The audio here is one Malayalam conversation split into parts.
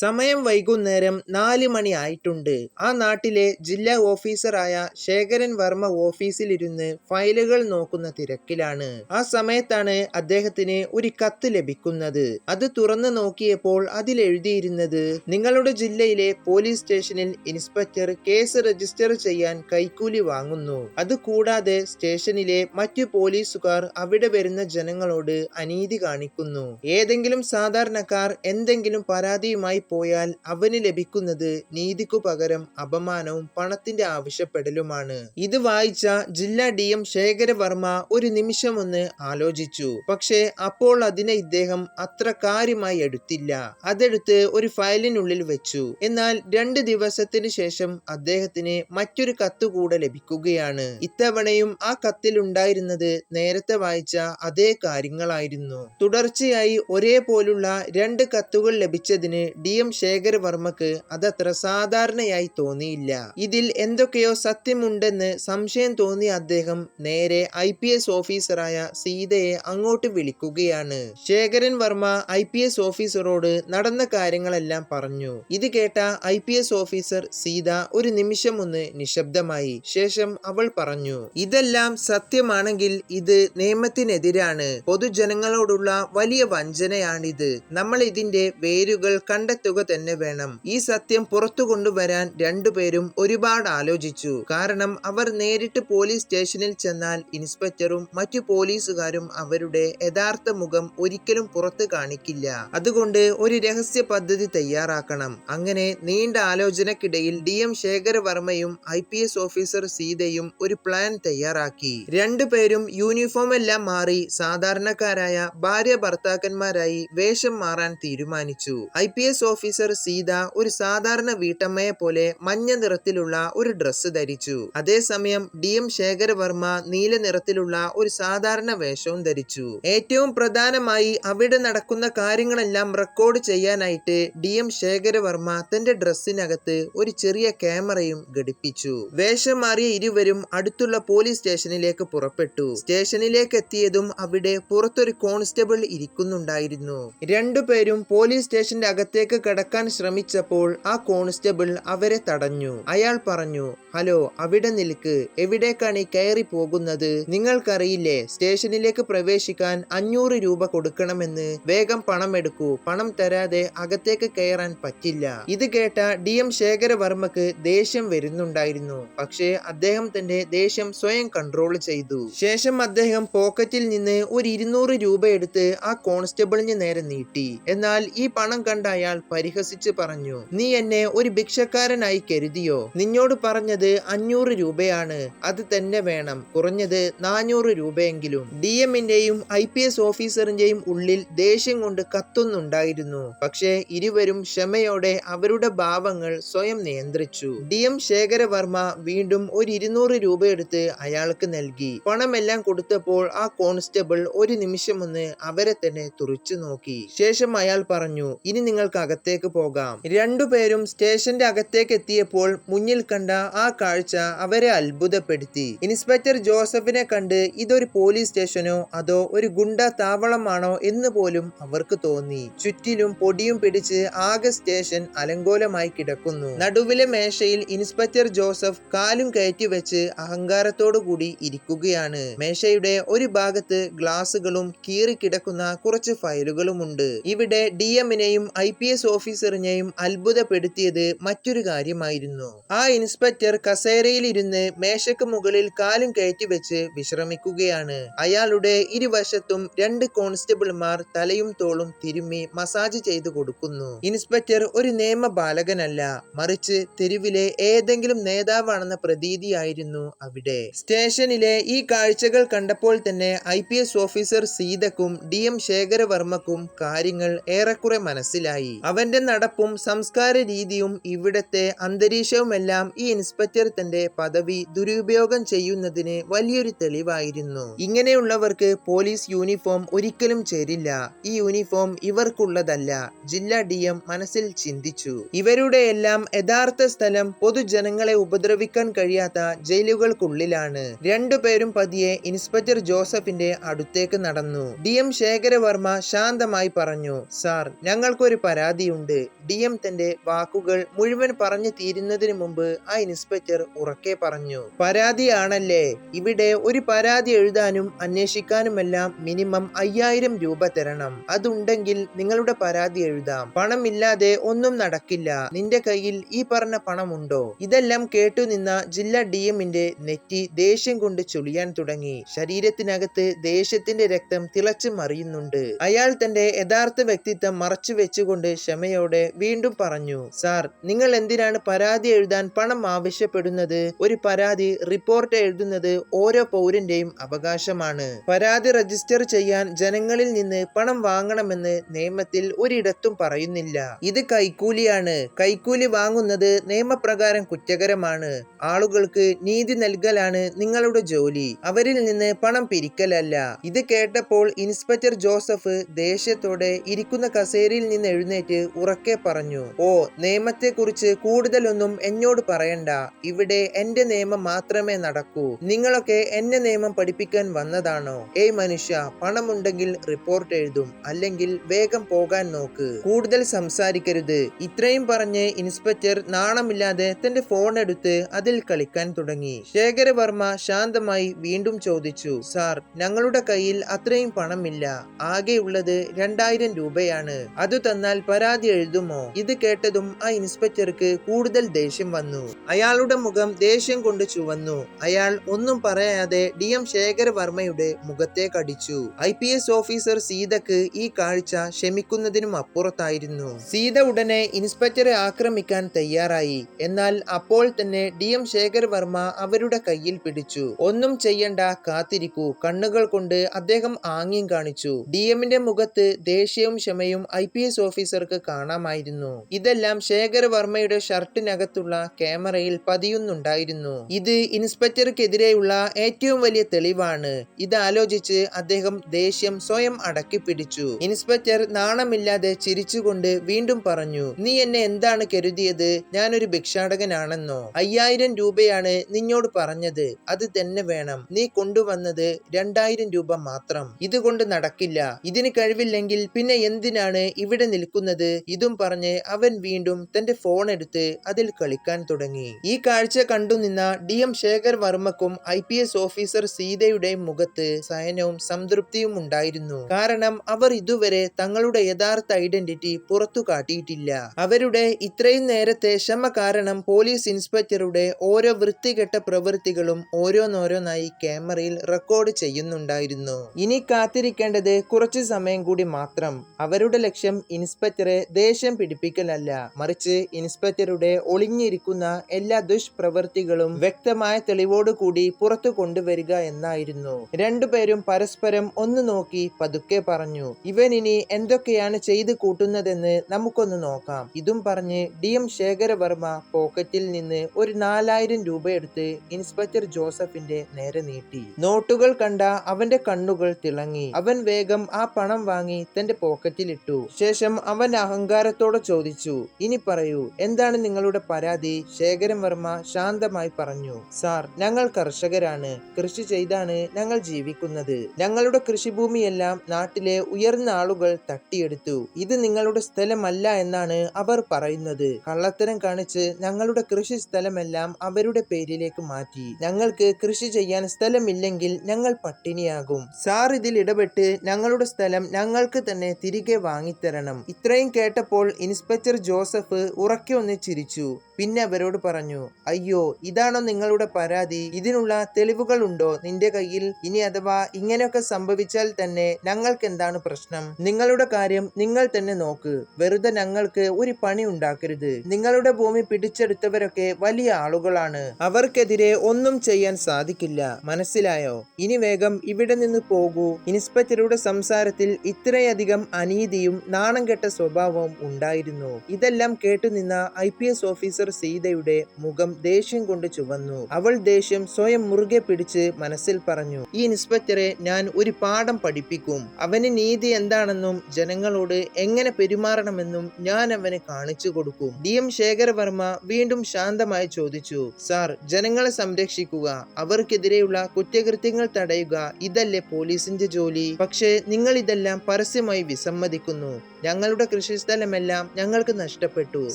സമയം വൈകുന്നേരം നാല് മണി ആയിട്ടുണ്ട്. ആ നാട്ടിലെ ജില്ലാ ഓഫീസറായ ശേഖരൻ വർമ്മ ഓഫീസിലിരുന്ന് ഫയലുകൾ നോക്കുന്ന തിരക്കിലാണ്. ആ സമയത്താണ് അദ്ദേഹത്തിന് ഒരു കത്ത് ലഭിക്കുന്നത്. അത് തുറന്നു നോക്കിയപ്പോൾ അതിൽ എഴുതിയിരുന്നത് നിങ്ങളുടെ ജില്ലയിലെ പോലീസ് സ്റ്റേഷനിൽ ഇൻസ്പെക്ടർ കേസ് രജിസ്റ്റർ ചെയ്യാൻ കൈക്കൂലി വാങ്ങുന്നു. അത് കൂടാതെ സ്റ്റേഷനിലെ മറ്റു പോലീസുകാർ അവിടെ വരുന്ന ജനങ്ങളോട് അനീതി കാണിക്കുന്നു. ഏതെങ്കിലും സാധാരണക്കാർ എന്തെങ്കിലും പരാതിയുമായി പോയാൽ അവന് ലഭിക്കുന്നത് നീതിക്കു പകരം അപമാനവും പണത്തിന്റെ ആവശ്യപ്പെടലുമാണ്. ഇത് വായിച്ച ജില്ലാ ഡി എം ശേഖരവർമ്മ ഒരു നിമിഷമൊന്ന് ആലോചിച്ചു. പക്ഷേ അപ്പോൾ അതിനെ ഇദ്ദേഹം അത്ര കാര്യമായി എടുത്തില്ല. അതെടുത്ത് ഒരു ഫയലിനുള്ളിൽ വെച്ചു. എന്നാൽ രണ്ട് ദിവസത്തിന് ശേഷം അദ്ദേഹത്തിന് മറ്റൊരു കത്ത് കൂടെ ലഭിക്കുകയാണ്. ഇത്തവണയും ആ കത്തിൽ ഉണ്ടായിരുന്നത് നേരത്തെ വായിച്ച അതേ കാര്യങ്ങളായിരുന്നു. തുടർച്ചയായി ഒരേപോലുള്ള രണ്ട് കത്തുകൾ ലഭിച്ചതിന് ഡി എം ശേഖരവർമ്മക്ക് അതത്ര സാധാരണയായി തോന്നിയില്ല. ഇതിൽ എന്തൊക്കെയോ സത്യമുണ്ടെന്ന് സംശയം തോന്നിയ അദ്ദേഹം നേരെ ഐ പി എസ് ഓഫീസറായ സീതയെ അങ്ങോട്ട് വിളിക്കുകയാണ്. Shekharan Varma I P S ഓഫീസറോട് നടന്ന കാര്യങ്ങളെല്ലാം പറഞ്ഞു. ഇത് കേട്ട I P S officer Seetha ഒരു നിമിഷം ഒന്ന് നിശബ്ദമായി. ശേഷം അവൾ പറഞ്ഞു ഇതെല്ലാം സത്യമാണെങ്കിൽ ഇത് നിയമത്തിനെതിരാണ്. പൊതുജനങ്ങളോടുള്ള വലിയ വഞ്ചനയാണിത്. നമ്മൾ ഇതിന്റെ വേരുകൾ കണ്ടെത്തുക തന്നെ വേണം. ഈ സത്യം പുറത്തു കൊണ്ടുവരാൻ രണ്ടുപേരും ഒരുപാട് ആലോചിച്ചു. കാരണം അവർ നേരിട്ട് പോലീസ് സ്റ്റേഷനിൽ ചെന്നാൽ ഇൻസ്പെക്ടറും മറ്റു പോലീസുകാരും അവരുടെ യഥാർത്ഥ മുഖം ഒരിക്കലും പുറത്ത് കാണിക്കില്ല. അതുകൊണ്ട് ഒരു രഹസ്യ പദ്ധതി തയ്യാറാക്കണം. അങ്ങനെ നീണ്ട ആലോചനക്കിടയിൽ ഡി എം ശേഖരവർമ്മയും ഐ പി എസ് ഓഫീസർ സീതയും ഒരു പ്ലാൻ തയ്യാറാക്കി. രണ്ടുപേരും യൂണിഫോം എല്ലാം മാറി സാധാരണക്കാരായ ഭാര്യ ഭർത്താക്കന്മാരായി വേഷം മാറാൻ തീരുമാനിച്ചു. I P S officer Seetha ഒരു സാധാരണ വീട്ടമ്മയെ പോലെ മഞ്ഞ നിറത്തിലുള്ള ഒരു ഡ്രസ്സ് ധരിച്ചു. അതേസമയം ഡി എം ശേഖരവർമ്മ നീല നിറത്തിലുള്ള ഒരു സാധാരണ വേഷവും ധരിച്ചു. ഏറ്റവും പ്രധാനമായി അവിടെ നടക്കുന്ന കാര്യങ്ങളെല്ലാം റെക്കോർഡ് ചെയ്യാനായിട്ട് ഡി എം ശേഖരവർമ്മ തന്റെ ഡ്രസ്സിനകത്ത് ഒരു ചെറിയ ക്യാമറയും ഘടിപ്പിച്ചു. വേഷം മാറിയ ഇരുവരും അടുത്തുള്ള പോലീസ് സ്റ്റേഷനിലേക്ക് പുറപ്പെട്ടു. സ്റ്റേഷനിലേക്ക് എത്തിയതും അവിടെ പുറത്തൊരു കോൺസ്റ്റബിൾ ഇരിക്കുന്നുണ്ടായിരുന്നു. രണ്ടുപേരും പോലീസ് സ്റ്റേഷന്റെ അകത്തേക്ക് കടക്കാൻ ശ്രമിച്ചപ്പോൾ ആ കോൺസ്റ്റബിൾ അവരെ തടഞ്ഞു. അയാൾ പറഞ്ഞു ഹലോ അവിടെ നിൽക്ക്. എവിടേക്കാണ് ഈ കയറി പോകുന്നത്? നിങ്ങൾക്കറിയില്ലേ സ്റ്റേഷനിലേക്ക് പ്രവേശിക്കാൻ അഞ്ഞൂറ് രൂപ കൊടുക്കണമെന്ന്. വേഗം പണം എടുക്കൂ. പണം തരാതെ അകത്തേക്ക് കയറാൻ പറ്റില്ല. ഇത് കേട്ട ഡി എം ശേഖരവർമ്മക്ക് ദേഷ്യം വരുന്നുണ്ടായിരുന്നു. പക്ഷേ അദ്ദേഹം തന്റെ ദേഷ്യം സ്വയം കൺട്രോൾ ചെയ്തു. ശേഷം അദ്ദേഹം പോക്കറ്റിൽ നിന്ന് ഒരു ഇരുന്നൂറ് രൂപ എടുത്ത് ആ കോൺസ്റ്റബിളിന് നേരെ നീട്ടി. എന്നാൽ ഈ പണം കണ്ട അയാൾ പരിഹസിച്ച് പറഞ്ഞു നീ എന്നെ ഒരു ഭിക്ഷക്കാരനായി കരുതിയോ? നിന്നോട് പറഞ്ഞത് അഞ്ഞൂറ് രൂപയാണ് അത് തന്നെ വേണം. കുറഞ്ഞത് നാനൂറ് രൂപയെങ്കിലും. ഡി എമ്മിന്റെയും ഐ പി എസ് ഓഫീസറിന്റെയും ഉള്ളിൽ ദേഷ്യം കൊണ്ട് കത്തുന്നുണ്ടായിരുന്നു. പക്ഷേ ഇരുവരും ക്ഷമയോടെ അവരുടെ ഭാവങ്ങൾ സ്വയം നിയന്ത്രിച്ചു. ഡി എം ശേഖരവർമ്മ വീണ്ടും ഒരു ഇരുന്നൂറ് രൂപ എടുത്ത് അയാൾക്ക് നൽകി. പണമെല്ലാം കൊടുത്തപ്പോൾ ആ കോൺസ്റ്റബിൾ ഒരു നിമിഷം ഒന്ന് അവരെ തന്നെ തുറച്ചു നോക്കി. ശേഷം അയാൾ പറഞ്ഞു ഇനി നിങ്ങൾക്ക് അകത്തേക്ക് പോകാം. രണ്ടുപേരും സ്റ്റേഷന്റെ അകത്തേക്ക് എത്തിയപ്പോൾ മുന്നിൽ കണ്ട ആ കാഴ്ച അവരെ അത്ഭുതപ്പെടുത്തി. ഇൻസ്പെക്ടർ ജോസഫിനെ കണ്ട് ഇതൊരു പോലീസ് സ്റ്റേഷനോ അതോ ഒരു ഗുണ്ട താവളമാണോ എന്ന് പോലും അവർക്ക് തോന്നി. ചുറ്റിലും പൊടിയും പിടിച്ച് ആകെ സ്റ്റേഷൻ അലങ്കോലമായി കിടക്കുന്നു. നടുവിലെ മേശയിൽ ഇൻസ്പെക്ടർ ജോസഫ് കാലും കയറ്റി വെച്ച് അഹങ്കാരത്തോടു കൂടി ഇരിക്കുകയാണ്. മേശയുടെ ഒരു ഭാഗത്ത് ഗ്ലാസുകളും കീറിക്കിടക്കുന്ന കുറച്ച് ഫയലുകളുമുണ്ട്. ഇവിടെ ഡി എമ്മിനെയും ഐ പി എസ് ഓഫീസറിനെയും അത്ഭുതപ്പെടുത്തിയത് മറ്റൊരു കാര്യമായിരുന്നു. ആ ഇൻസ്പെക്ടർ കസേരയിൽ ഇരുന്ന് മേശയ്ക്ക് മുകളിൽ കാലും കയറ്റി വെച്ച് വിശ്രമിക്കുകയാണ്. അയാളുടെ ഇരുവശത്തും രണ്ട് കോൺസ്റ്റബിൾമാർ തലയും തോളും തിരുമ്മി മസാജ് ചെയ്തു കൊടുക്കുന്നു. ഇൻസ്പെക്ടർ ഒരു നിയമ ബാലകനല്ല മറിച്ച് തെരുവിലെ ഏതെങ്കിലും നേതാവാണെന്ന പ്രതീതിയായിരുന്നു അവിടെ. സ്റ്റേഷനിലെ ഈ കാഴ്ചകൾ കണ്ടപ്പോൾ തന്നെ ഐ പി എസ് ഓഫീസർ സീതക്കും ഡി എം ശേഖരവർമ്മക്കും കാര്യങ്ങൾ ഏറെക്കുറെ മനസ്സിലായി. അവന്റെ നടപ്പും സംസ്കാര രീതിയും ഇവിടത്തെ അന്തരീക്ഷവുമെല്ലാം ഈ ഇൻസ്പെക്ടർ തന്റെ പദവി ദുരുപയോഗം ചെയ്യുന്നതിന് വലിയൊരു തെളിവായിരുന്നു. ഇങ്ങനെയുള്ളവർക്ക് പോലീസ് യൂണിഫോം ഒരിക്കലും ചേരില്ല. ഈ യൂണിഫോം ഇവർക്കുള്ളതല്ല ജില്ലാ ഡി എം മനസ്സിൽ ചിന്തിച്ചു. ഇവരുടെ എല്ലാം യഥാർത്ഥ സ്ഥലം പൊതുജനങ്ങളെ ഉപദ്രവിക്കാൻ കഴിയാത്ത ജയിലുകൾക്കുള്ളിലാണ്. രണ്ടുപേരും പതിയെ ഇൻസ്പെക്ടർ ജോസഫിന്റെ അടുത്തേക്ക് നടന്നു. ഡി എം ശേഖരവർമ്മ ശാന്തമായി പറഞ്ഞു സാർ ഞങ്ങൾക്കൊരു പരാതി പരാതിയുണ്ട് ഡി എം തന്റെ വാക്കുകൾ മുഴുവൻ പറഞ്ഞു തീരുന്നതിന് മുമ്പ് ആ ഇൻസ്പെക്ടർ ഉറക്കെ പറഞ്ഞു. പരാതിയാണല്ലേ? ഇവിടെ ഒരു പരാതി എഴുതാനും അന്വേഷിക്കാനുമെല്ലാം മിനിമം അയ്യായിരം രൂപ തരണം. അതുണ്ടെങ്കിൽ നിങ്ങളുടെ പരാതി എഴുതാം. പണമില്ലാതെ ഒന്നും നടക്കില്ല. നിന്റെ കയ്യിൽ ഈ പറഞ്ഞ പണമുണ്ടോ? ഇതെല്ലാം കേട്ടു നിന്ന ജില്ലാ ഡി എമ്മിന്റെ നെറ്റി ദേഷ്യം കൊണ്ട് ചുളിയാൻ തുടങ്ങി. ശരീരത്തിനകത്ത് ദേഷ്യത്തിന്റെ രക്തം തിളച്ചു മറിയുന്നുണ്ട് അയാൾ തന്റെ യഥാർത്ഥ വ്യക്തിത്വം മറച്ചു വെച്ചുകൊണ്ട് ക്ഷമയോടെ വീണ്ടും പറഞ്ഞു സാർ നിങ്ങൾ എന്തിനാണ് പരാതി എഴുതാൻ പണം ആവശ്യപ്പെടുന്നത്? ഒരു പരാതി റിപ്പോർട്ട് എഴുതുന്നത് ഓരോ പൗരന്റെയും അവകാശമാണ്. പരാതി രജിസ്റ്റർ ചെയ്യാൻ ജനങ്ങളിൽ നിന്ന് പണം വാങ്ങണമെന്ന് നിയമത്തിൽ ഒരിടത്തും പറയുന്നില്ല. ഇത് കൈക്കൂലിയാണ്. കൈക്കൂലി വാങ്ങുന്നത് നിയമപ്രകാരം കുറ്റകരമാണ്. ആളുകൾക്ക് നീതി നൽകലാണ് നിങ്ങളുടെ ജോലി. അവരിൽ നിന്ന് പണം പിരിക്കലല്ല. ഇത് കേട്ടപ്പോൾ ഇൻസ്പെക്ടർ ജോസഫ് ദേഷ്യത്തോടെ ഇരിക്കുന്ന കസേരയിൽ നിന്ന് എഴുന്നേറ്റ് ഉറക്കെ പറഞ്ഞു ഓ നിയമത്തെക്കുറിച്ച് കൂടുതലൊന്നും എന്നോട് പറയണ്ട. ഇവിടെ എന്റെ നിയമം മാത്രമേ നടക്കൂ. നിങ്ങളൊക്കെ എന്നെ നിയമം പഠിപ്പിക്കാൻ വന്നതാണോ? ഏയ് മനുഷ്യ പണമുണ്ടെങ്കിൽ റിപ്പോർട്ട് എഴുതും. അല്ലെങ്കിൽ വേഗം പോകാൻ നോക്ക്. കൂടുതൽ സംസാരിക്കരുത്. ഇത്രയും പറഞ്ഞ് ഇൻസ്പെക്ടർ നാണമില്ലാതെ തന്റെ ഫോൺ എടുത്ത് അതിൽ കളിക്കാൻ തുടങ്ങി. ശേഖരവർമ്മ ശാന്തമായി വീണ്ടും ചോദിച്ചു സാർ ഞങ്ങളുടെ കയ്യിൽ അത്രയും പണമില്ല. ആകെയുള്ളത് രണ്ടായിരം രൂപയാണ്. അത് തന്നാൽ പരാതി എഴുതുമോ? ഇത് കേട്ടതും ആ ഇൻസ്പെക്ടർക്ക് കൂടുതൽ ദേഷ്യം വന്നു. അയാളുടെ മുഖം ദേഷ്യം കൊണ്ട് ചുവന്നു. അയാൾ ഒന്നും പറയാതെ ഡി എം ശേഖരവർമ്മയുടെ മുഖത്തേക്ക് അടിച്ചു ഐ പി എസ് ഓഫീസർ സീതക്ക് ഈ കാഴ്ച ക്ഷമിക്കുന്നതിനും അപ്പുറത്തായിരുന്നു. സീത ഉടനെ ഇൻസ്പെക്ടറെ ആക്രമിക്കാൻ തയ്യാറായി. എന്നാൽ അപ്പോൾ തന്നെ ഡി എം ശേഖരവർമ്മ അവരുടെ കയ്യിൽ പിടിച്ചു. ഒന്നും ചെയ്യണ്ട കാത്തിരിക്കൂ. കണ്ണുകൾ കൊണ്ട് അദ്ദേഹം ആംഗ്യം കാണിച്ചു. ഡി എമ്മിന്റെ മുഖത്ത് ദേഷ്യവും ക്ഷമയും ഐ പി എസ് ഓഫീസർക്ക് കാണാമായിരുന്നു. ഇതെല്ലാം ശേഖരവർമ്മയുടെ ഷർട്ടിനകത്തുള്ള ക്യാമറയിൽ പതിയുന്നുണ്ടായിരുന്നു. ഇത് ഇൻസ്പെക്ടർക്കെതിരെയുള്ള ഏറ്റവും വലിയ തെളിവാണ്. ഇത് ആലോചിച്ച് അദ്ദേഹം ദേഷ്യം സ്വയം അടക്കി പിടിച്ചു ഇൻസ്പെക്ടർ നാണമില്ലാതെ ചിരിച്ചുകൊണ്ട് വീണ്ടും പറഞ്ഞു നീ എന്നെ എന്താണ് കരുതിയത്? ഞാനൊരു ഭിക്ഷാടകനാണെന്നോ? അയ്യായിരം രൂപയാണ് നിന്നോട് പറഞ്ഞത്. അത് തന്നെ വേണം. നീ കൊണ്ടുവന്നത് രണ്ടായിരം രൂപ മാത്രം. ഇതുകൊണ്ട് നടക്കില്ല. ഇതിന് കഴിവില്ലെങ്കിൽ പിന്നെ എന്തിനാണ് ഇവിടെ നിൽക്കുന്നത്? ഇതും പറഞ്ഞ് അവൻ വീണ്ടും തന്റെ ഫോൺ എടുത്ത് അതിൽ കളിക്കാൻ തുടങ്ങി. ഈ കാഴ്ച കണ്ടുനിന്ന ഡി എം ശേഖർ വർമ്മക്കും ഐ പി എസ് ഓഫീസർ സീതയുടെയും മുഖത്ത് സഹനവും സംതൃപ്തിയും ഉണ്ടായിരുന്നു. കാരണം അവർ ഇതുവരെ തങ്ങളുടെ യഥാർത്ഥ ഐഡന്റിറ്റി പുറത്തു കാട്ടിയിട്ടില്ല. അവരുടെ ഇത്രയും നേരത്തെ ക്ഷമ കാരണം പോലീസ് ഇൻസ്പെക്ടറുടെ ഓരോ വൃത്തികെട്ട പ്രവൃത്തികളും ഓരോന്നോരോന്നായി ക്യാമറയിൽ റെക്കോർഡ് ചെയ്യുന്നുണ്ടായിരുന്നു. ഇനി കാത്തിരിക്കേണ്ടത് കുറച്ചു സമയം കൂടി മാത്രം. അവരുടെ ലക്ഷ്യം ഇൻസ്പെക്ടറെ ദേഷ്യം പിടിപ്പിക്കലല്ല. മറിച്ച് ഇൻസ്പെക്ടറുടെ ഒളിഞ്ഞിരിക്കുന്ന എല്ലാ ദുഷ്പ്രവൃത്തികളും വ്യക്തമായ തെളിവോടുകൂടി പുറത്തു കൊണ്ടുവരിക എന്നായിരുന്നു. രണ്ടുപേരും പരസ്പരം ഒന്ന് നോക്കി പതുക്കെ പറഞ്ഞു ഇവൻ ഇനി എന്തൊക്കെയാണ് ചെയ്തു കൂട്ടുന്നതെന്ന് നമുക്കൊന്ന് നോക്കാം ഇതും പറഞ്ഞ് ഡി. എം. ശേഖരവർമ്മ പോക്കറ്റിൽ നിന്ന് ഒരു നാലായിരം രൂപ എടുത്ത് ഇൻസ്പെക്ടർ ജോസഫിന്റെ നേരെ നീട്ടി. നോട്ടുകൾ കണ്ട അവന്റെ കണ്ണുകൾ തിളങ്ങി. അവൻ വേഗം ആ പണം വാങ്ങി തന്റെ പോക്കറ്റിലിട്ടു. ശേഷം അവൻ അഹങ്കാരത്തോടെ ചോദിച്ചു ഇനി പറയൂ എന്താണ് നിങ്ങളുടെ പരാതി? ശേഖരൻ വർമ്മ ശാന്തമായി പറഞ്ഞു സാർ ഞങ്ങൾ കർഷകരാണ്. കൃഷി ചെയ്താണ് ഞങ്ങൾ ജീവിക്കുന്നത്. ഞങ്ങളുടെ കൃഷിഭൂമിയെല്ലാം നാട്ടിലെ ഉയർന്ന ആളുകൾ തട്ടിയെടുത്തു. ഇത് നിങ്ങളുടെ സ്ഥലമല്ല എന്നാണ് അവർ പറയുന്നത്. കള്ളത്തരം കാണിച്ച് ഞങ്ങളുടെ കൃഷി സ്ഥലമെല്ലാം അവരുടെ പേരിലേക്ക് മാറ്റി. ഞങ്ങൾക്ക് കൃഷി ചെയ്യാൻ സ്ഥലമില്ലെങ്കിൽ ഞങ്ങൾ പട്ടിണിയാകും. സാർ ഇതിൽ ഇടപെട്ട് ഞങ്ങളുടെ സ്ഥലം ഞങ്ങൾക്ക് തന്നെ തിരികെ വാങ്ങിത്തരണം. ഇത്രയും കേട്ടപ്പോൾ ഇൻസ്പെക്ടർ ജോസഫ് ഉറക്കെ ഒന്ന് ചിരിച്ചു. പിന്നെ അവരോട് പറഞ്ഞു അയ്യോ ഇതാണോ നിങ്ങളുടെ പരാതി? ഇതിനുള്ള തെളിവുകൾ ഉണ്ടോ? നിന്റെ കയ്യിൽ ഇനി അഥവാ ഇങ്ങനെയൊക്കെ സംഭവിച്ചാൽ തന്നെ ഞങ്ങൾക്ക് എന്താണ് പ്രശ്നം? നിങ്ങളുടെ കാര്യം നിങ്ങൾ തന്നെ നോക്ക്. വെറുതെ ഞങ്ങൾക്ക് ഒരു പണി ഉണ്ടാക്കരുത്. നിങ്ങളുടെ ഭൂമി പിടിച്ചെടുത്തവരൊക്കെ വലിയ ആളുകളാണ്. അവർക്കെതിരെ ഒന്നും ചെയ്യാൻ സാധിക്കില്ല. മനസ്സിലായോ? ഇനി വേഗം ഇവിടെ നിന്ന് പോകൂ. ഇൻസ്പെക്ടറുടെ സംസാരത്തിൽ ഇത്രയധികം അനീതിയും നാണം കെട്ട സ്വഭാവവും ഉണ്ടായിരുന്നു. ഇതെല്ലാം കേട്ടുനിന്ന ഐ പി എസ് ഓഫീസർ സീതയുടെ മുഖം ദേഷ്യം കൊണ്ട് ചുവന്നു. അവൾ ദേഷ്യം സ്വയം മുറുകെ പിടിച്ച് മനസ്സിൽ പറഞ്ഞു ഈ ഇൻസ്പെക്ടറെ ഞാൻ ഒരു പാഠം പഠിപ്പിക്കും. അവന് നീതി എന്താണെന്നും ജനങ്ങളോട് എങ്ങനെ പെരുമാറണമെന്നും ഞാൻ അവന് കാണിച്ചു കൊടുക്കും. ഡി എം ശേഖരവർമ്മ വീണ്ടും ശാന്തമായി ചോദിച്ചു സാർ ജനങ്ങളെ സംരക്ഷിക്കുക. അവർക്കെതിരെയുള്ള കുറ്റകൃത്യങ്ങൾ തടയുക. ഇതല്ലേ പോലീസിന്റെ ജോലി? പക്ഷേ നിങ്ങൾ ഇതെല്ലാം പരസ്യമായി വിസമ്മതിക്കുന്നു. ഞങ്ങളുടെ കൃഷിസ്ഥലമെല്ലാം ഞങ്ങൾക്ക് നഷ്ടപ്പെട്ടു.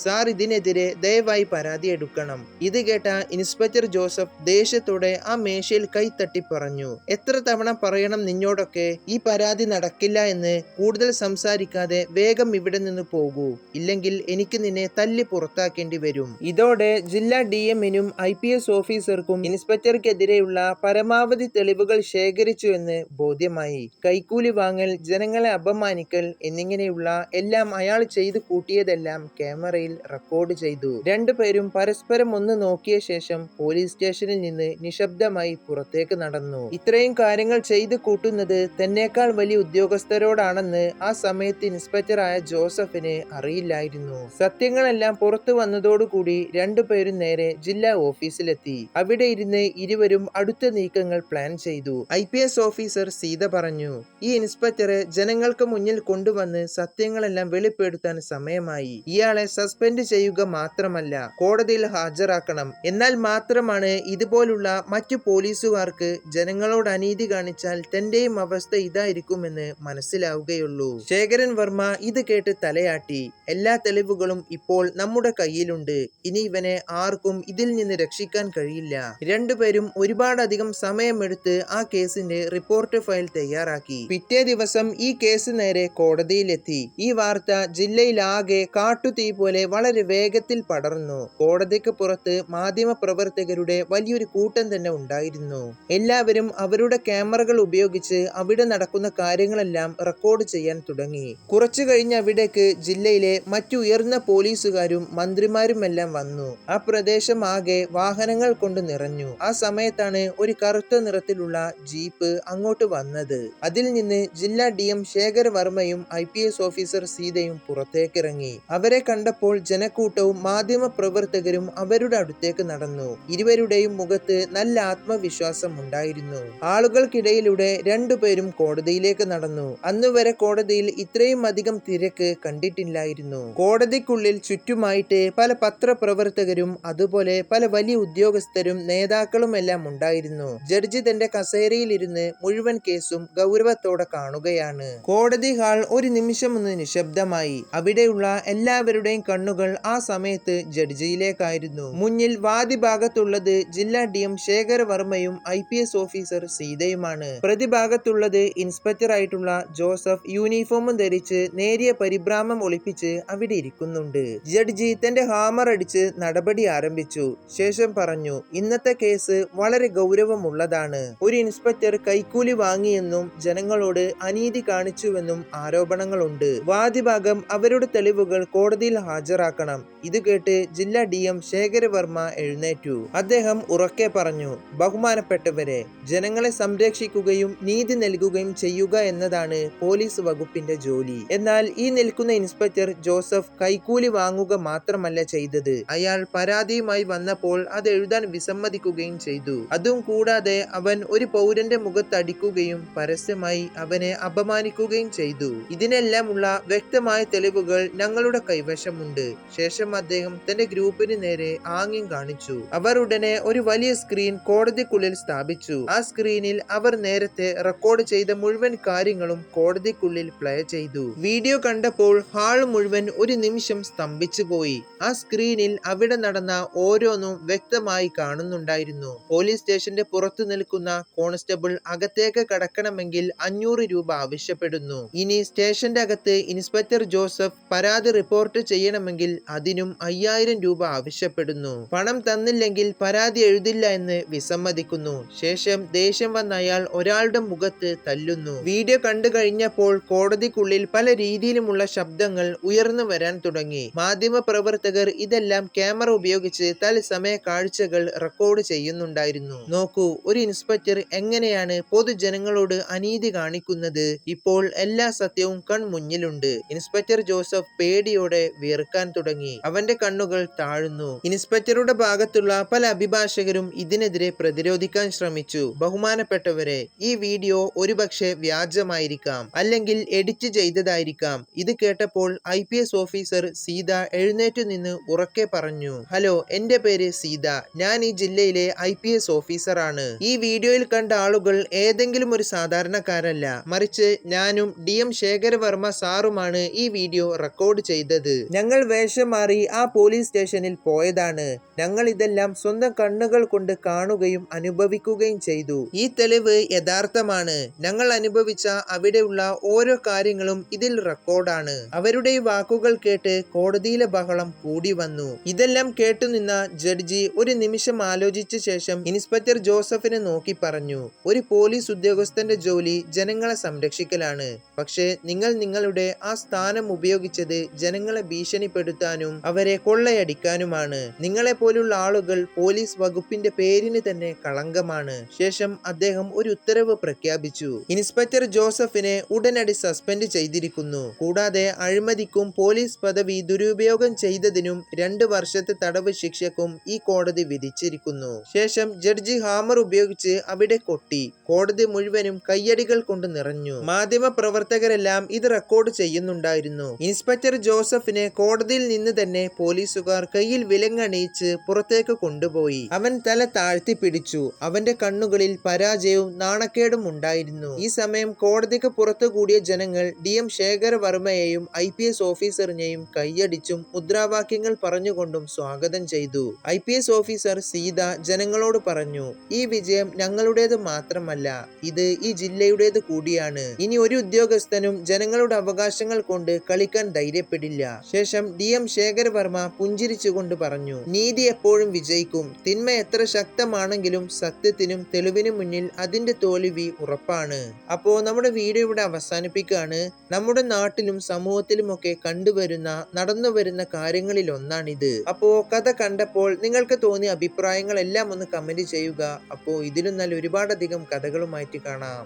സാർ ഇതിനെതിരെ ദയവായി പരാതി എടുക്കണം. ഇത് കേട്ട ഇൻസ്പെക്ടർ ജോസഫ് ദേഷ്യത്തോടെ ആ മേശയിൽ കൈത്തട്ടി പറഞ്ഞു. എത്ര തവണ പറയണം നിന്നോടൊക്കെ? ഈ പരാതി നടക്കില്ല എന്ന് കൂടുതൽ സംസാരിക്കാതെ വേഗം ഇവിടെ നിന്ന് പോകൂ. ഇല്ലെങ്കിൽ എനിക്ക് നിന്നെ തല്ലി പുറത്താക്കേണ്ടി വരും. ഇതോടെ ജില്ലാ ഡി എമ്മിനും ഐ പി എസ് ഓഫീസർക്കും ഇൻസ്പെക്ടർക്കെതിരെയുള്ള പരമാവധി തെളിവുകൾ ശേഖരിച്ചു എന്ന് ബോധ്യമായി. കൈക്കൂലി വാങ്ങൽ ജനങ്ങളെ അപമാനിക്കൽ എന്നിങ്ങനെയുള്ള എല്ലാം അയാൾ ചെയ്തു കൂട്ടിയതെല്ലാം ക്യാമറയിൽ റെക്കോർഡ് ചെയ്തു. രണ്ടുപേരും പരസ്പരം ഒന്ന് നോക്കിയ ശേഷം പോലീസ് സ്റ്റേഷനിൽ നിന്ന് നിശബ്ദമായി പുറത്തേക്ക് നടന്നു. ഇത്രയും കാര്യങ്ങൾ ചെയ്തു കൂട്ടുന്നത് തന്നെക്കാൾ വലിയ ഉദ്യോഗസ്ഥരോടാണെന്ന് ആ സമയത്ത് ഇൻസ്പെക്ടറായ ജോസഫിന് അറിയില്ലായിരുന്നു. സത്യങ്ങളെല്ലാം പുറത്തു വന്നതോടുകൂടി രണ്ടുപേരും നേരെ ജില്ലാ ഓഫീസിലെത്തി. അവിടെ ഇരുന്ന് ഇരുവരും അടുത്ത നീക്കങ്ങൾ പ്ലാൻ ചെയ്തു. ഐ ഓഫീസർ സീത പറഞ്ഞു ഈ ഇൻസ്പെക്ടറെ ജനങ്ങൾക്ക് മുന്നിൽ കൊണ്ടുവന്ന് സത്യങ്ങളെല്ലാം വെളിപ്പെടുത്താൻ സമയമായി. ഇയാളെ സസ്പെൻഡ് ചെയ്യുക മാത്രമല്ല കോടതിയിൽ ഹാജരാക്കണം. എന്നാൽ മാത്രമാണ് ഇതുപോലുള്ള മറ്റു പോലീസുകാർക്ക് ജനങ്ങളോട് അനീതി കാണിച്ചാൽ തന്റെയും അവസ്ഥ ഇതായിരിക്കുമെന്ന് മനസ്സിലാവുകയുള്ളൂ. ശേഖരൻ വർമ്മ ഇത് കേട്ട് തലയാട്ടി. എല്ലാ തെളിവുകളും ഇപ്പോൾ നമ്മുടെ കയ്യിലുണ്ട്. ഇനി ഇവനെ ആർക്കും ഇതിൽ നിന്ന് രക്ഷിക്കാൻ കഴിയില്ല. രണ്ടുപേരും ഒരുപാടധികം സമയമെടുത്ത് ആ കേസിന്റെ റിപ്പോർട്ട് ഫയൽ തയ്യാറാക്കി. പിറ്റേ ദിവസം ഈ കേസ് നേരെ കോടതിയിലെത്തി. ഈ വാർത്ത ജില്ലയിലാകെ കാട്ടുതീ പോലെ വളരെ വേഗത്തിൽ പടർന്നു. കോടതിക്ക് പുറത്ത് മാധ്യമ പ്രവർത്തകരുടെ വലിയൊരു കൂട്ടം തന്നെ ഉണ്ടായിരുന്നു. എല്ലാവരും അവരുടെ ക്യാമറകൾ ഉപയോഗിച്ച് അവിടെ നടക്കുന്ന കാര്യങ്ങളെല്ലാം റെക്കോർഡ് ചെയ്യാൻ തുടങ്ങി. കുറച്ചു കഴിഞ്ഞ അവിടേക്ക് ജില്ലയിലെ മറ്റു ഉയർന്ന പോലീസുകാരും മന്ത്രിമാരുമെല്ലാം വന്നു. ആ പ്രദേശം ആകെ വാഹനങ്ങൾ കൊണ്ട് നിറഞ്ഞു. ആ സമയത്താണ് ഒരു കറുത്ത നിറത്തിലുള്ള ജീപ്പ് അങ്ങോട്ട് വന്നത്. അതിൽ നിന്ന് ജില്ലാ ഡി എം ശേഖർ വർമ്മയും ഐ പി എസ് ഓഫീസർ സീതയും പുറത്തേക്കിറങ്ങി. അവരെ കണ്ടപ്പോൾ ജനക്കൂട്ടവും മാധ്യമ പ്രവർത്തകരും അവരുടെ അടുത്തേക്ക് നടന്നു. ഇരുവരുടെയും മുഖത്ത് നല്ല ആത്മവിശ്വാസം ഉണ്ടായിരുന്നു. ആളുകൾക്കിടയിലൂടെ രണ്ടുപേരും കോടതിയിലേക്ക് നടന്നു. അന്നുവരെ കോടതിയിൽ ഇത്രയും അധികം തിരക്ക് കണ്ടിട്ടില്ലായിരുന്നു. കോടതിക്കുള്ളിൽ ചുറ്റുമായിട്ട് പല പത്രപ്രവർത്തകരും അതുപോലെ പല വലിയ ഉദ്യോഗസ്ഥരും നേതാക്കളും എല്ലാം ഉണ്ടായിരുന്നു. ജഡ്ജി തന്റെ കസേരയിലിരുന്ന് മുഴുവൻ കേസും ഗൗരവത്തോടെ കാണുകയാണ്. കോടതി ഹാൾ ഒരു നിമിഷം ഒന്ന് നിശബ്ദമായി അവിടെയുള്ള എല്ലാവരുടെയും കണ്ണുകൾ ആ സമയത്ത് ജഡ്ജിയിലേക്കായിരുന്നു. മുന്നിൽ വാദിഭാഗത്തുള്ളത് ജില്ലാ ഡി എം ശേഖർ വർമ്മയും ഐ പി എസ് ഓഫീസർ സീതയുമാണ്. പ്രതിഭാഗത്തുള്ളത് ഇൻസ്പെക്ടർ ആയിട്ടുള്ള ജോസഫ് യൂണിഫോമും ധരിച്ച് നേരിയ പരിഭ്രാമം ഒളിപ്പിച്ച് അവിടെ ഇരിക്കുന്നുണ്ട്. ജഡ്ജി തന്റെ ഹാമർ അടിച്ച് നടപടി ആരംഭിച്ചു. ശേഷം പറഞ്ഞു ഇന്നത്തെ കേസ് വളരെ ഗൗരവമുള്ളതാണ്. ഒരു ഇൻസ്പെക്ടർ കൈക്കൂലി വാങ്ങിയെന്നും ജനങ്ങളോട് അനീതി കാണിച്ചുവെന്നും ആരോപണങ്ങളുണ്ട്. വാദിഭാഗം അവരുടെ തെളിവുകൾ കോടതിയിൽ ഹാജരാക്കണം. ഇത് കേട്ട് ജില്ലാ ഡി എം ശേഖരവർമ്മ എഴുന്നേറ്റു. അദ്ദേഹം ഉറക്കെ പറഞ്ഞു ബഹുമാനപ്പെട്ടവരെ ജനങ്ങളെ സംരക്ഷിക്കുകയും നീതി നൽകുകയും ചെയ്യുക എന്നതാണ് പോലീസ് വകുപ്പിന്റെ ജോലി. എന്നാൽ ഈ നിൽക്കുന്ന ഇൻസ്പെക്ടർ ജോസഫ് കൈക്കൂലി വാങ്ങുക മാത്രമല്ല ചെയ്തത്. അയാൾ പരാതിയുമായി വന്നപ്പോൾ അത് എഴുതാൻ വിസമ്മതിക്കുകയും ചെയ്തു. അതും കൂടാതെ അവൻ ഒരു പൗരന്റെ മുഖത്തടിക്കുകയും പരസ്യമായി അവനെ അപമാനിക്കുകയും ചെയ്തു. ഇതിനെല്ലാമുള്ള വ്യക്തമായ തെളിവുകൾ ഞങ്ങളുടെ കൈവശമുണ്ട്. ശേഷം അദ്ദേഹം തന്റെ ഗ്രൂപ്പിന് നേരെ ആംഗ്യം കാണിച്ചു. അവർ ഉടനെ ഒരു വലിയ സ്ക്രീൻ കോടതിക്കുള്ളിൽ സ്ഥാപിച്ചു. ആ സ്ക്രീനിൽ അവർ നേരത്തെ റെക്കോർഡ് ചെയ്ത മുഴുവൻ കാര്യങ്ങളും കോടതിക്കുള്ളിൽ പ്ലേ ചെയ്തു. വീഡിയോ കണ്ടപ്പോൾ ഹാൾ മുഴുവൻ ഒരു നിമിഷം സ്തംഭിച്ചു പോയി ആ സ്ക്രീനിൽ അവിടെ നടന്ന ഓരോന്നും വ്യക്തമായി കാണുന്നുണ്ടായിരുന്നു. പോലീസ് സ്റ്റേഷന്റെ പുറത്തു നിൽക്കുന്ന കോൺസ്റ്റബിൾ അകത്തേക്ക് കടക്കണമെങ്കിൽ അഞ്ഞൂറ് രൂപ ആവശ്യപ്പെടുന്നു. ഇനി സ്റ്റേഷന്റെ അകത്ത് ഇൻസ്പെക്ടർ ജോസഫ് പരാതി റിപ്പോർട്ട് ചെയ്യണമെങ്കിൽ അതിനും അയ്യായിരം രൂപ ആവശ്യപ്പെടുന്നു. പണം തന്നില്ലെങ്കിൽ പരാതി എഴുതില്ല എന്ന് വിസമ്മതിക്കുന്നു. ശേഷം ദേഷ്യം വന്ന അയാൾ ഒരാളുടെ മുഖത്ത് തല്ലുന്നു. വീഡിയോ കണ്ടു കഴിഞ്ഞപ്പോൾ കോടതിക്കുള്ളിൽ പല രീതിയിലുമുള്ള ശബ്ദങ്ങൾ ഉയർന്നു വരാൻ തുടങ്ങി. മാധ്യമ പ്രവർത്തകർ ഇതെല്ലാം ക്യാമറ ഉപയോഗിച്ച് തത്സമയ കാഴ്ചകൾ റെക്കോർഡ് ചെയ്യുന്നുണ്ടായിരുന്നു. നോക്കൂ ഒരു ഇൻസ്പെക്ടർ എങ്ങനെയാണ് പൊതുജനങ്ങളോട് അനീതി കാണിക്കുന്നത്? ഇപ്പോൾ എല്ലാ സത്യവും കൺമുന്നിലുണ്ട്. ഇൻസ്പെക്ടർ ജോസഫ് പേടിയോടെ വിയർക്കാൻ തുടങ്ങി. അവന്റെ കണ്ണുകൾ താഴ്ന്നു. ഇൻസ്പെക്ടറുടെ ഭാഗത്തുള്ള പല അഭിഭാഷകരും ഇതിനെതിരെ പ്രതിരോധിക്കാൻ ശ്രമിച്ചു. ബഹുമാനപ്പെട്ടവരെ ഈ വീഡിയോ ഒരുപക്ഷെ വ്യാജമായിരിക്കാം അല്ലെങ്കിൽ എഡിറ്റ് ചെയ്തതായിരിക്കാം. ഇത് കേട്ടപ്പോൾ I P S officer Seetha എഴുന്നേറ്റു നിന്ന് ഉറക്കെ പറഞ്ഞു ഹലോ എന്റെ പേര് സീത. ഞാൻ ഈ ജില്ലയിലെ ഐ പി എസ് ഓഫീസറാണ് ഈ വീഡിയോയിൽ കണ്ട ആളുകൾ ഏതെങ്കിലും ഒരു സാധാരണക്കാരല്ല. മറിച്ച് ഞാനും ഡി എം ശേഖരവർമ്മ സാർ സാറുമാണ് ഈ വീഡിയോ റെക്കോർഡ് ചെയ്തത്. ഞങ്ങൾ വേഷം മാറി ആ പോലീസ് സ്റ്റേഷനിൽ പോയതാണ്. ഞങ്ങൾ ഇതെല്ലാം സ്വന്തം കണ്ണുകൾ കൊണ്ട് കാണുകയും അനുഭവിക്കുകയും ചെയ്തു. ഈ തെളിവ് യഥാർത്ഥമാണ്. ഞങ്ങൾ അനുഭവിച്ച അവിടെയുള്ള ഓരോ കാര്യങ്ങളും ഇതിൽ റെക്കോർഡാണ് അവരുടെ വാക്കുകൾ കേട്ട് കോടതിയിലെ ബഹളം കൂടി വന്നു. ഇതെല്ലാം കേട്ടുനിന്ന ജഡ്ജി ഒരു നിമിഷം ആലോചിച്ച ശേഷം ഇൻസ്പെക്ടർ ജോസഫിനെ നോക്കി പറഞ്ഞു ഒരു പോലീസ് ഉദ്യോഗസ്ഥന്റെ ജോലി ജനങ്ങളെ സംരക്ഷിക്കലാണ്. പക്ഷേ നിങ്ങൾ നിങ്ങളുടെ ആ സ്ഥാനം ഉപയോഗിച്ചത് ജനങ്ങളെ ഭീഷണിപ്പെടുത്താനും അവരെ കൊള്ളയടിക്കാനുമാണ്. നിങ്ങളെ പോലുള്ള ആളുകൾ പോലീസ് വകുപ്പിന്റെ പേരിന് തന്നെ കളങ്കമാണ്. ശേഷം അദ്ദേഹം ഒരു ഉത്തരവ് പ്രഖ്യാപിച്ചു. ഇൻസ്പെക്ടർ ജോസഫിനെ ഉടനടി സസ്പെൻഡ് ചെയ്തിരിക്കുന്നു. കൂടാതെ അഴിമതിക്കും പോലീസ് പദവി ദുരുപയോഗം ചെയ്തതിനും രണ്ട് വർഷത്തെ തടവ് ശിക്ഷക്കും ഈ കോടതി വിധിച്ചിരിക്കുന്നു. ശേഷം ജഡ്ജി ഹാമർ ഉപയോഗിച്ച് അവിടെ കൊട്ടി. കോടതി മുഴുവനും കയ്യടികൾ കൊണ്ട് നിറഞ്ഞു. മാധ്യമ പ്രവർത്തകരെല്ലാം ഇത് റെക്കോർഡ് ചെയ്യുന്നുണ്ടായിരുന്നു. ഇൻസ്പെക്ടർ ജോസഫിനെ കോടതിയിൽ നിന്ന് തന്നെ പോലീസുകാർ കയ്യിൽ വിലങ്ങണിയിച്ച് പുറത്തേക്ക് കൊണ്ടുപോയി. അവൻ തല താഴ്ത്തി പിടിച്ചു അവന്റെ കണ്ണുകളിൽ പരാജയവും നാണക്കേടും ഉണ്ടായിരുന്നു. ഈ സമയം കോടതിക്ക് പുറത്തു കൂടിയ ജനങ്ങൾ ഡി എം ശേഖരവർമ്മയെയും ഐ പി എസ് ഓഫീസറിനെയും കൈയടിച്ചും മുദ്രാവാക്യങ്ങൾ പറഞ്ഞുകൊണ്ടും സ്വാഗതം ചെയ്തു. I P S officer Seetha ജനങ്ങളോട് പറഞ്ഞു ഈ വിജയം ഞങ്ങളുടേത് മാത്രമല്ല ഇത് ഈ ജില്ലയുടേത് കൂടിയാണ്. ഇനി ഒരു ഉദ്യോഗസ്ഥനും ജനങ്ങളുടെ അവകാശങ്ങൾ കൊണ്ട് കളിക്കാൻ ധൈര്യപ്പെടില്ല. ശേഷം ഡി എം ശേഖരവർമ്മ പുഞ്ചിരിച്ചുകൊണ്ട് പറഞ്ഞു നീതി എപ്പോഴും വിജയിക്കും. തിന്മ എത്ര ശക്തമാണെങ്കിലും സത്യത്തിനും തെളിവിനും മുന്നിൽ അതിന്റെ തോൽവി ഉറപ്പാണ്. അപ്പോ നമ്മുടെ വീഡിയോ ഇവിടെ അവസാനിപ്പിക്കുകയാണ്. നമ്മുടെ നാട്ടിലും സമൂഹത്തിലുമൊക്കെ കണ്ടുവരുന്ന നടന്നു വരുന്ന കാര്യങ്ങളിൽ ഒന്നാണിത് അപ്പോ കഥ കണ്ടപ്പോൾ നിങ്ങൾക്ക് തോന്നിയ അഭിപ്രായങ്ങളെല്ലാം ഒന്ന് കമന്റ് ചെയ്യുക. അപ്പോ ഇതിലും നല്ല ഒരുപാടധികം കഥകളുമായിട്ട് കാണാം.